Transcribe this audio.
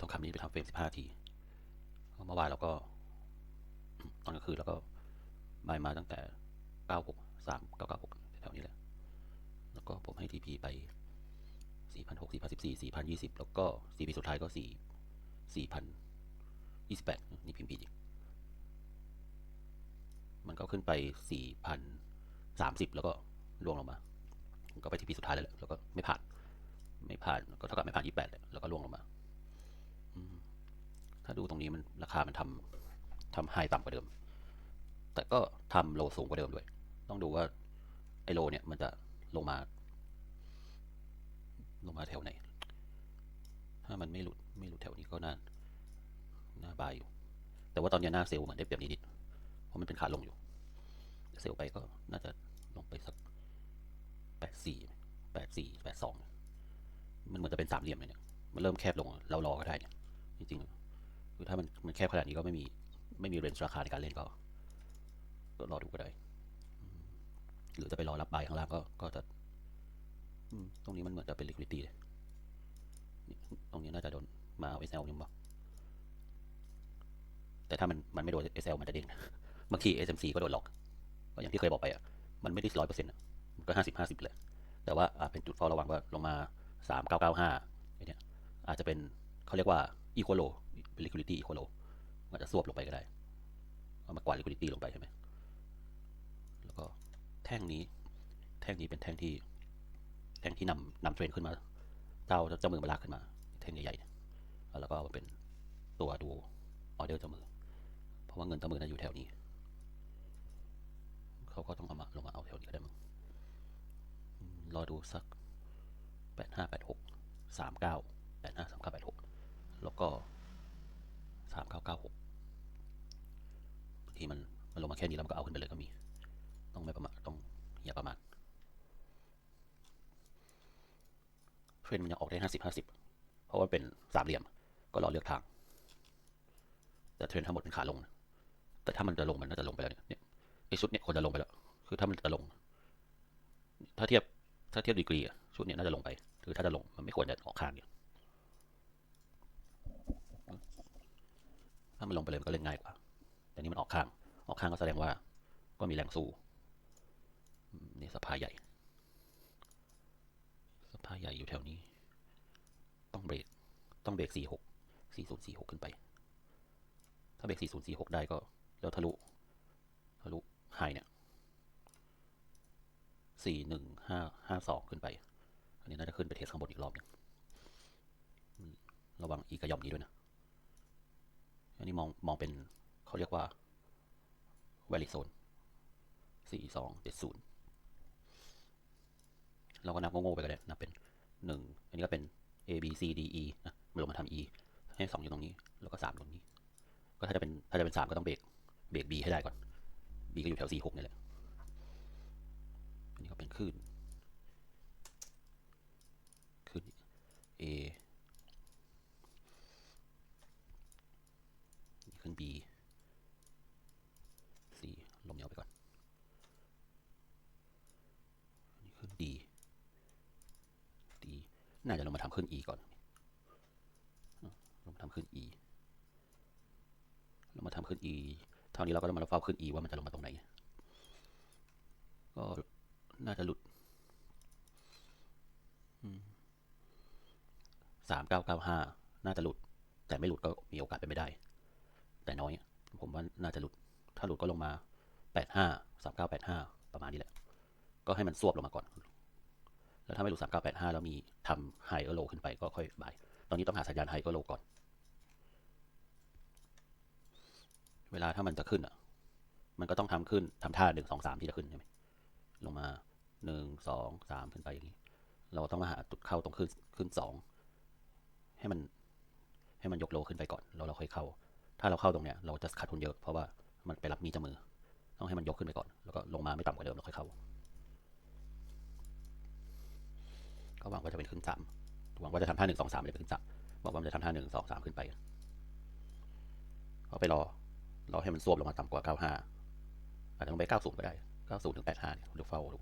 ทองคำนี้ไปทำเฟรมสิบห้าทีเมื่อวานเราก็ ตอนกลางคืนเราก็บายมาตั้งแต่เก้าหกสามเก้าเก้าหกแถวนี้แหละ แล้วก็ผมให้ทีพีไปสี่พันหกสี่พันสิบสี่สี่พันยี่สิบแล้วก็สี่พีสุดท้ายก็สี่สี่พันยี่สิบแปดนี่พิมพ์ผิดอีกมันก็ขึ้นไปสี่พันสามสิบแล้วก็ล่วงลงมา ก็ไปทีพีสุดท้ายแล้วแหละแล้วก็ไม่ผ่าน ไม่ผ่านก็เท่ากับไม่ผ่านยี่แปดแล้วก็ล่วงลงมา ถ้าดูตรงนี้มันราคามันทำทำไฮต่ำกว่าเดิม แต่ก็ทำโลสูงกว่าเดิมด้วย ต้องดูว่าไอโลเนี่ยมันจะลงมา ลงมาแถวไหน ถ้ามันไม่หลุดไม่หลุดแถวนี้ก็น่าน่าบายอยู่ แต่ว่าตอนนี้หน้าเซลล์เหมือนได้เปรียบนิดๆเพราะมันเป็นขาลงอยู่ เซลล์ไปก็น่าจะลงไปสักแปดสี่แปดสี่แปดสองมันเหมือนจะเป็นสามเหลี่ยมเลยเนี่ย มันเริ่มแคบลง เรารอก็ได้เนี่ยจริงๆ คือถ้ามันมันแคบขนาดนี้ก็ไม่มีไม่มีเรนจ์ราคาในการเล่นก็ก็รอดูก็ได้หรือจะไปรอรับบายข้างล่างก็ก็จะตรงนี้มันเหมือนจะเป็น liquidity เลยตรงนี้น่าจะโดนมาเอา SL ยังบอกแต่ถ้ามันมันไม่โดน SL มันจะเด้งบางที SMC ก็โดนหลอก ก็อย่างที่เคยบอกไปอะ มันไม่ได้ร้อยเปอร์เซ็นต์มันก็ห้าสิบห้าสิบเลยแต่ว่าอะเป็นจุดเฝ้าระวังว่าลงมาสามเก้าเก้าห้าเนี่ยอาจจะเป็นเขาเรียกว่า equal low เป็น liquidity equal low มันอาจจะซวบลงไปก็ได้ เอามากวาด liquidity ลงไปใช่ไหมแล้วก็แท่งนี้ แท่งนี้เป็นแท่งที่ แท่งที่นำนำเทรนขึ้นมา เจ้าเจ้ามือมาลากขึ้นมา แท่งใหญ่ๆ แล้วก็เอามาเป็นตัวดูออเดอร์เจ้ามือ เพราะว่าเงินเจ้ามือน่าอยู่แถวนี้ เขาก็ต้องเอามาลงมาเอาแถวนี้ก็ได้มั้ง รอดูสักแปดห้าแปดหกสามเก้าแปดห้าสามเก้าแปดหกแล้วก็ ก้าหกบางทีมันมันลงมาแค่นี้แล้วมันก็เอาขึ้นไปเลยก็มี ต้องไม่ประมาทต้องอย่าประมาทเทรนด์มันยังออกได้ห้าสิบห้าสิบเพราะว่าเป็นสามเหลี่ยมก็รอเลือกทาง แต่เทรนด์ทั้งหมดเป็นขาลง แต่ถ้ามันจะลงมันน่าจะลงไปแล้วเนี่ยไอชุดเนี่ยควรจะลงไปแล้ว คือถ้ามันจะลง ถ้าเทียบถ้าเทียบดีกรีอะชุดเนี่ยน่าจะลงไป คือถ้าจะลงมันไม่ควรจะออกข้างเนี่ย ถ้ามันลงไปเลยมันก็เล่นง่ายกว่า แต่นี่มันออกข้าง ออกข้างก็แสดงว่า ก็มีแรงสู้นี่สภาใหญ่ สภาใหญ่อยู่แถวนี้ ต้องเบรก ต้องเบรกสี่หกสี่ศูนย์สี่หกขึ้นไป ถ้าเบรกสี่ศูนย์สี่หกได้ก็แล้วทะลุ ทะลุไฮเนี่ยสี่หนึ่งห้าห้าสองขึ้นไป อันนี้น่าจะขึ้นไปเทสข้างบนอีกรอบหนึงระวังอีกระยอมนี้ด้วยนะ อันนี้มองมองเป็นเขาเรียกว่า valid zone สี่สองเจ็ดศูนย์เราก็นับโง่ๆไปก็ได้นับเป็นหนึ่งอันนี้ก็เป็น a b c d e นะมันลงมาทำ e ให้สองอยู่ตรงนี้ แล้วก็สามตรงนี้ ก็ถ้าจะเป็นถ้าจะเป็นสามก็ต้องเบรกเบรก b ให้ได้ก่อน b ก็อยู่แถวสี่หกนี่แหละอันนี้ก็เป็นคลื่นคลื่น a นี่คลื่น b c ลมเหนียวไปก่อนนนี้ขึ้น D D น่าจะลงมาทำขึ้น E ก่อนลงมาทำขึ้น E ลงมาทำขึ้น E เท่านี้เราก็ต้องมาเฝ้าขึ้น E ว่ามันจะลงมาตรงไหน ก็น่าจะหลุดสามเก้าเก้าห้าน่าจะหลุด แต่ไม่หลุดก็มีโอกาสเป็นไปได้ แต่น้อย ผมว่าน่าจะหลุด ถ้าหลุดก็ลงมาแปดห้าสามเก้าแปดห้าประมาณนี้แหละ ก็ให้มันซวบลงมาก่อน แล้วถ้าไม่หลุดสามเก้าแปดห้าแล้วมีทำไฮเออร์โลขึ้นไปก็ค่อยบาย ตอนนี้ต้องหาสัญญาณไฮเออร์โลก่อน เวลาถ้ามันจะขึ้นอะ มันก็ต้องทำขึ้นทำท่าหนึ่งสองสามที่จะขึ้นใช่ไหมลงมาหนึ่งสองสามขึ้นไปอย่างนี้ เราต้องมาหาจุดเข้าตรงขึ้นขึ้นสองให้มันให้มันยกโลขึ้นไปก่อน แล้วเราค่อยเข้า ถ้าเราเข้าตรงเนี้ยเราจะขาดทุนเยอะเพราะว่ามันไปรับมีดจากมือ ต้องให้มันยกขึ้นไปก่อน แล้วก็ลงมาไม่ต่ำกว่าเดิมแล้วค่อยเข้าก็หวังว่าจะเป็นขึ้นสามหวังว่าจะทำท่าหนึ่งสองสามเลยเป็นขึ้นสามบอกว่ามันจะทำท่าหนึ่งสองสามขึ้นไปก็ไปรอรอให้มันซวบลงมาต่ำกว่าเก้าห้าอาจจะลงไปเก้าศูนย์ก็ได้เก้าศูนย์ถึงแปดห้าเนี่ยดี๋ยวเฝ้าดู